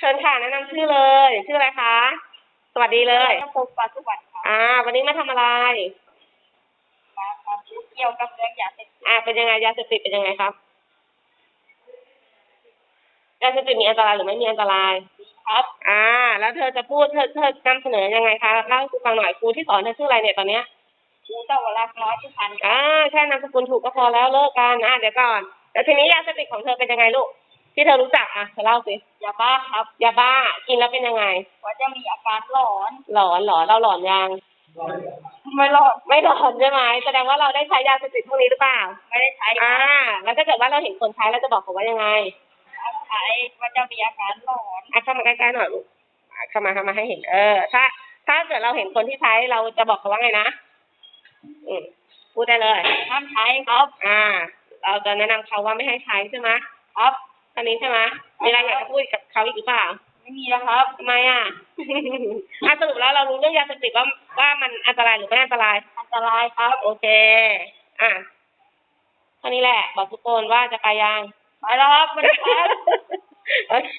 เชิญค่ะแนะนำชื่อเลย ชื่ออะไรคะ สวัสดีเลยก็พบปลาสุวรรณค่ะอ่า วันนี้มาทำอะไรมาความรู้เกี่ยวกับเรื่องยาเสพติดอ่า เป็นยังไงยาเสพติดเป็นยังไงครับยาเสพติดมีอันตรายหรือไม่มีอันตรายครับ อ่า แล้วเธอจะพูดเธอเธอนำเสนอยังไงคะเล่าให้ครูฟังหน่อยครูที่สอนเธอชื่ออะไรเนี่ยตอนเนี้ยครูเจ้าวรักษ์น้อยที่พันอ่าแค่นามสกุลถูกก็พอแล้วเลิกกันอ่าเดี๋ยวก่อน แล้วทีนี้ยาเสพติดของเธอเป็นยังไงลูก ที่เธอรู้จักอะเธอเล่าสิยาบ้าครับ ยาบ้ากินแล้วเป็นยังไง ว่าจะมีอาการหลอน หลอนหลอนเราหลอนยังไม่หลอนไม่หลอนใช่ไหมแสดงว่าเราได้ใช้ยาเสพติดพวกนี้หรือเปล่า ไม่ได้ใช้อ่าแล้วถ้าเกิดว่าเราเห็นคนใช้เราจะบอกเขาว่ายังไงใช้ว่าจะมีอาการหลอนอะเข้ามาใกล้ๆหน่อยลูกอะเข้ามาเข้ามาให้เห็น เออ ถ้า ถ้าเกิดเราเห็นคนที่ใช้เราจะบอกเขาว่าไงนะอืมพูดได้เลยห้ามใช้ครับ อ่า เราจะแนะนำเขาว่าไม่ให้ใช้ใช่ไหมครับ ท่านี้ใช่ไหมมีอะไรอยากจะพูดกับเขาอีกหรือเปล่าไม่มีแล้วครับทำไมอะ อะสรุปแล้วเรารู้เรื่องยาเสพติดว่าว่ามันอันตรายหรือไม่อันตราย อันตรายครับ โอเค อะเท่านี้แหละ บอกทุกคนว่าจะไปยัง ไปแล้วครับไม่ได้ครับ โอเค